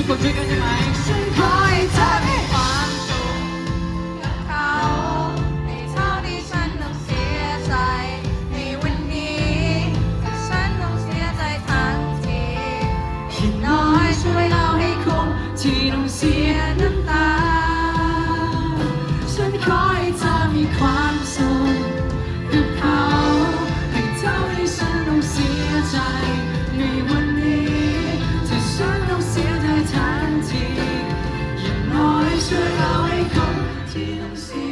ุกคนช่วยกันใช่ไหมฉันขอให้เธอมีความสุขกับเขาในเท่าที่ฉันต้องเสียใจ ในวันนี้ก็ฉันต้องเสียใจทันทีอีกน้อยช่วยเราให้คุ้ที่ต้องเสียน้ำตา ฉันขอให้เธอมีความสุข te não sei.